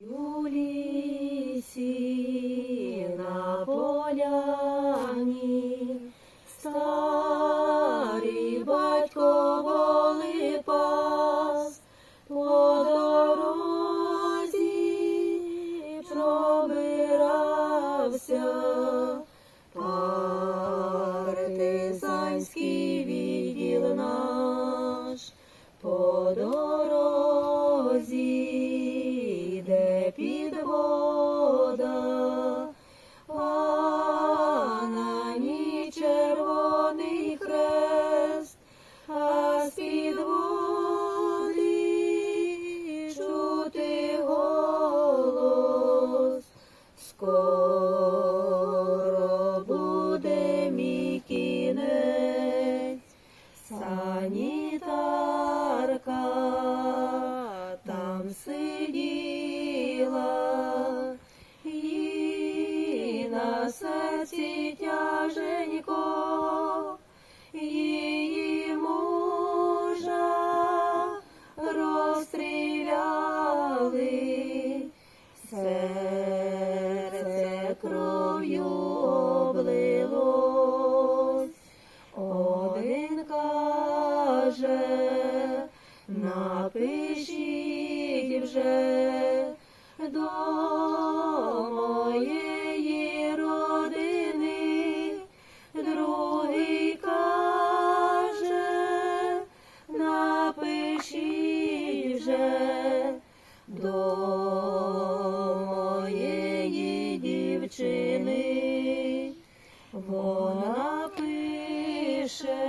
У лісі на поляні старий батько воли пас по дорозі пробирався. Партизанський відділ наш по дорозі на серці тяженько, її мужа розстріляли, серце кров'ю облилось. Один каже, напишіть вже до вже до моєї дівчини. Вона пише,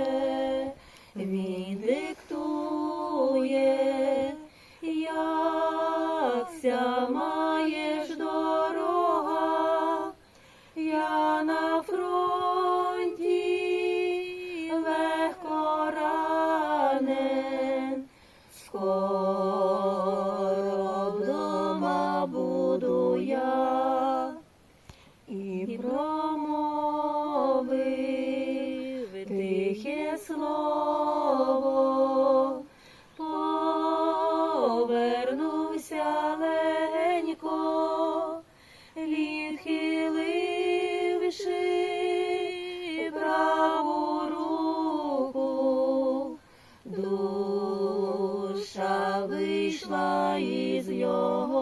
він диктує, як до Твоя і промовив тихе слово, повернувся ленько, відхиливши праву руку, душа вийшла із його.